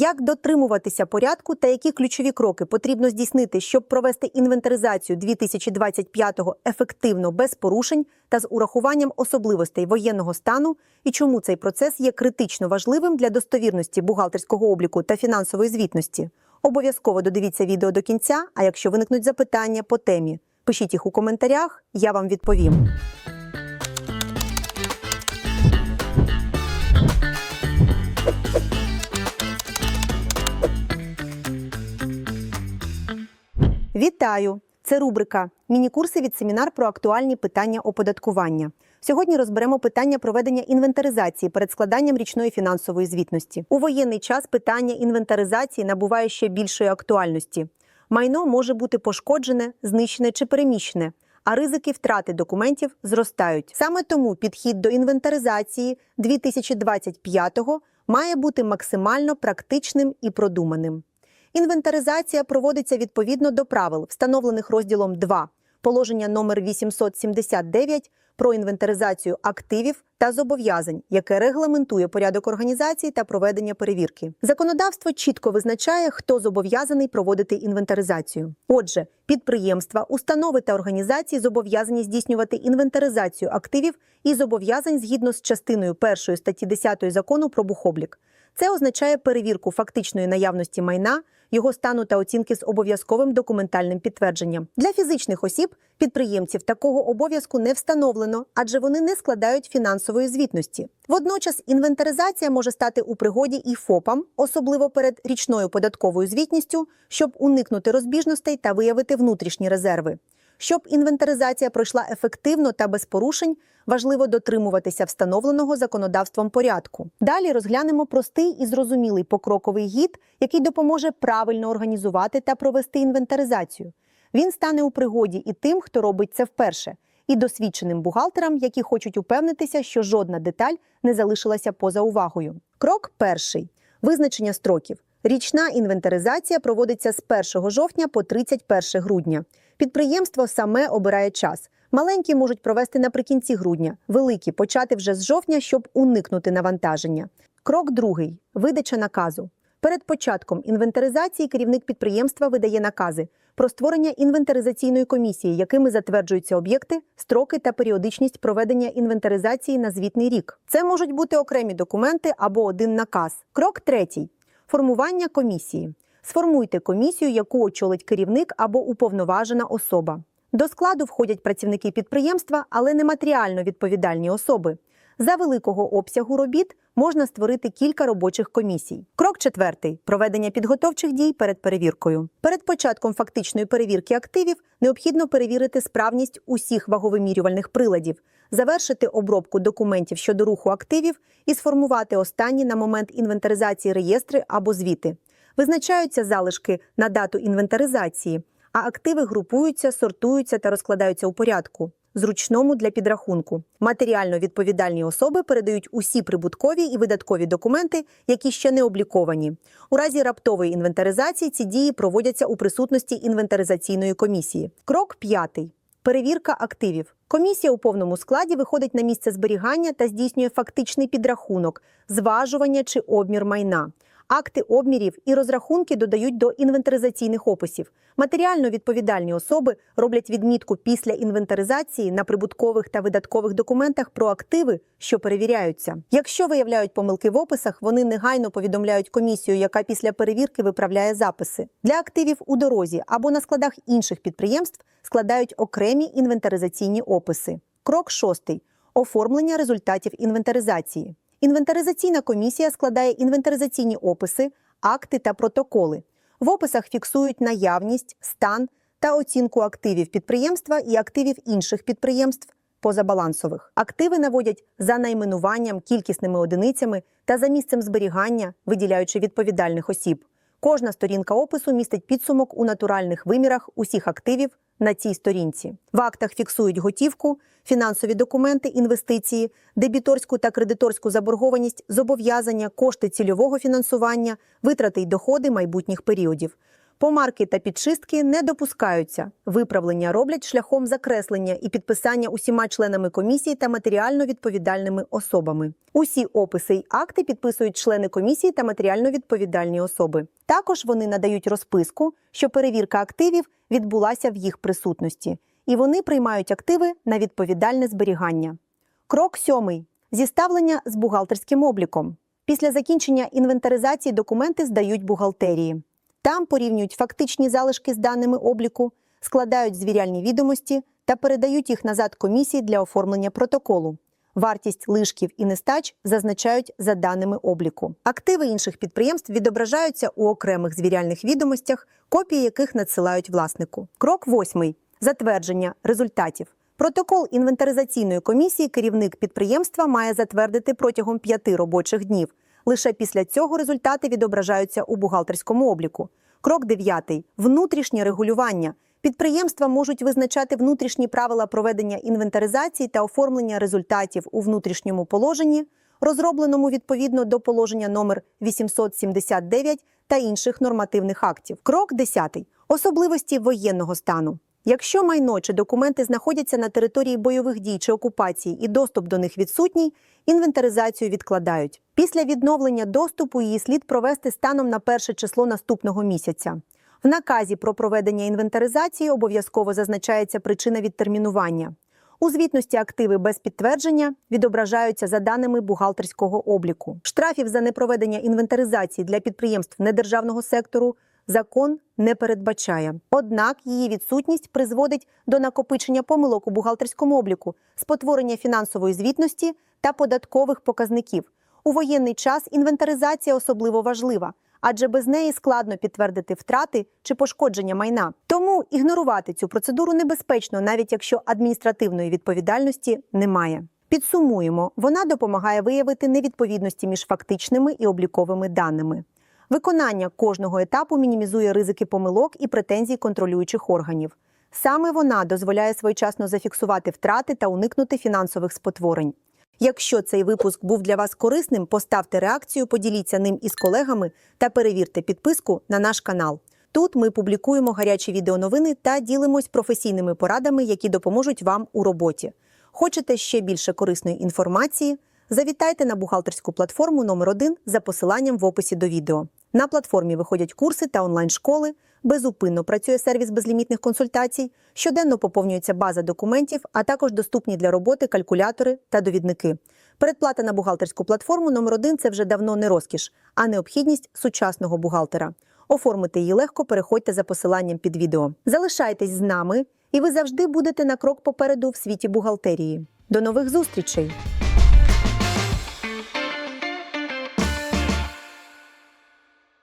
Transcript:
Як дотримуватися порядку та які ключові кроки потрібно здійснити, щоб провести інвентаризацію 2025-го ефективно без порушень та з урахуванням особливостей воєнного стану, і чому цей процес є критично важливим для достовірності бухгалтерського обліку та фінансової звітності? Обов'язково додивіться відео до кінця. А якщо виникнуть запитання по темі, пишіть їх у коментарях, я вам відповім. Вітаю! Це рубрика Міні-курси від семінар про актуальні питання оподаткування. Сьогодні розберемо питання проведення інвентаризації перед складанням річної фінансової звітності. У воєнний час питання інвентаризації набуває ще більшої актуальності. Майно може бути пошкоджене, знищене чи переміщене, а ризики втрати документів зростають. Саме тому підхід до інвентаризації 2025-го має бути максимально практичним і продуманим. Інвентаризація проводиться відповідно до правил, встановлених розділом 2, положення номер 879 про інвентаризацію активів та зобов'язань, яке регламентує порядок організації та проведення перевірки. Законодавство чітко визначає, хто зобов'язаний проводити інвентаризацію. Отже, підприємства, установи та організації зобов'язані здійснювати інвентаризацію активів і зобов'язань згідно з частиною 1 статті 10 закону про бухоблік. Це означає перевірку фактичної наявності майна, його стану та оцінки з обов'язковим документальним підтвердженням. Для фізичних осіб, підприємців такого обов'язку не встановлено, адже вони не складають фінансової звітності. Водночас інвентаризація може стати у пригоді і ФОПам, особливо перед річною податковою звітністю, щоб уникнути розбіжностей та виявити внутрішні резерви. Щоб інвентаризація пройшла ефективно та без порушень, важливо дотримуватися встановленого законодавством порядку. Далі розглянемо простий і зрозумілий покроковий гід, який допоможе правильно організувати та провести інвентаризацію. Він стане у пригоді і тим, хто робить це вперше, і досвідченим бухгалтерам, які хочуть упевнитися, що жодна деталь не залишилася поза увагою. Крок перший визначення строків. Річна інвентаризація проводиться з 1 жовтня по 31 грудня. Підприємство саме обирає час. Маленькі можуть провести наприкінці грудня, великі почати вже з жовтня, щоб уникнути навантаження. Крок другий видача наказу. Перед початком інвентаризації керівник підприємства видає накази про створення інвентаризаційної комісії, якими затверджуються об'єкти, строки та періодичність проведення інвентаризації на звітний рік. Це можуть бути окремі документи або один наказ. Крок третій формування комісії. Сформуйте комісію, яку очолить керівник або уповноважена особа. До складу входять працівники підприємства, але не матеріально відповідальні особи. За великого обсягу робіт можна створити кілька робочих комісій. Крок четвертий проведення підготовчих дій перед перевіркою. Перед початком фактичної перевірки активів необхідно перевірити справність усіх ваговимірювальних приладів, завершити обробку документів щодо руху активів і сформувати останні на момент інвентаризації реєстри або звіти. Визначаються залишки на дату інвентаризації, а активи групуються, сортуються та розкладаються у порядку, зручному для підрахунку. Матеріально відповідальні особи передають усі прибуткові і видаткові документи, які ще не обліковані. У разі раптової інвентаризації ці дії проводяться у присутності інвентаризаційної комісії. Крок п'ятий. Перевірка активів. Комісія у повному складі виходить на місце зберігання та здійснює фактичний підрахунок, зважування чи обмір майна. Акти обмірів і розрахунки додають до інвентаризаційних описів. Матеріально відповідальні особи роблять відмітку після інвентаризації на прибуткових та видаткових документах про активи, що перевіряються. Якщо виявляють помилки в описах, вони негайно повідомляють комісію, яка після перевірки виправляє записи. Для активів у дорозі або на складах інших підприємств складають окремі інвентаризаційні описи. Крок шостий оформлення результатів інвентаризації. Інвентаризаційна комісія складає інвентаризаційні описи, акти та протоколи. В описах фіксують наявність, стан та оцінку активів підприємства і активів інших підприємств позабалансових. Активи наводять за найменуванням, кількісними одиницями та за місцем зберігання, виділяючи відповідальних осіб. Кожна сторінка опису містить підсумок у натуральних вимірах усіх активів на цій сторінці. В актах фіксують готівку, фінансові документи, інвестиції, дебіторську та кредиторську заборгованість, зобов'язання, кошти цільового фінансування, витрати й доходи майбутніх періодів. Помарки та підчистки не допускаються. Виправлення роблять шляхом закреслення і підписання усіма членами комісії та матеріально відповідальними особами. Усі описи й акти підписують члени комісії та матеріально відповідальні особи. Також вони надають розписку, що перевірка активів відбулася в їх присутності, і вони приймають активи на відповідальне зберігання. Крок сьомий зіставлення з бухгалтерським обліком. Після закінчення інвентаризації документи здають бухгалтерії. Там порівнюють фактичні залишки з даними обліку, складають звіряльні відомості та передають їх назад комісії для оформлення протоколу. Вартість лишків і нестач зазначають за даними обліку. Активи інших підприємств відображаються у окремих звіряльних відомостях, копії яких надсилають власнику. Крок восьмий затвердження результатів. Протокол інвентаризаційної комісії керівник підприємства має затвердити протягом п'яти робочих днів. Лише після цього результати відображаються у бухгалтерському обліку. Крок 9. Внутрішнє регулювання. Підприємства можуть визначати внутрішні правила проведення інвентаризації та оформлення результатів у внутрішньому положенні, розробленому відповідно до положення номер 879 та інших нормативних актів. Крок 10. Особливості воєнного стану. Якщо майно чи документи знаходяться на території бойових дій чи окупації і доступ до них відсутній, інвентаризацію відкладають. Після відновлення доступу її слід провести станом на перше число наступного місяця. В наказі про проведення інвентаризації обов'язково зазначається причина відтермінування. У звітності активи без підтвердження відображаються за даними бухгалтерського обліку. Штрафів за непроведення інвентаризації для підприємств недержавного сектору закон не передбачає. Однак її відсутність призводить до накопичення помилок у бухгалтерському обліку, спотворення фінансової звітності та податкових показників. У воєнний час інвентаризація особливо важлива, адже без неї складно підтвердити втрати чи пошкодження майна. Тому ігнорувати цю процедуру небезпечно, навіть якщо адміністративної відповідальності немає. Підсумуємо, вона допомагає виявити невідповідності між фактичними і обліковими даними. Виконання кожного етапу мінімізує ризики помилок і претензій контролюючих органів. Саме вона дозволяє своєчасно зафіксувати втрати та уникнути фінансових спотворень. Якщо цей випуск був для вас корисним, поставте реакцію, поділіться ним із колегами та перевірте підписку на наш канал. Тут ми публікуємо гарячі відеоновини та ділимось професійними порадами, які допоможуть вам у роботі. Хочете ще більше корисної інформації? Завітайте на бухгалтерську платформу номер 1 за посиланням в описі до відео. На платформі виходять курси та онлайн-школи, безупинно працює сервіс безлімітних консультацій, щоденно поповнюється база документів, а також доступні для роботи калькулятори та довідники. Передплата на бухгалтерську платформу номер 1 це вже давно не розкіш, а необхідність сучасного бухгалтера. Оформити її легко, переходьте за посиланням під відео. Залишайтесь з нами, і ви завжди будете на крок попереду в світі бухгалтерії. До нових зустрічей!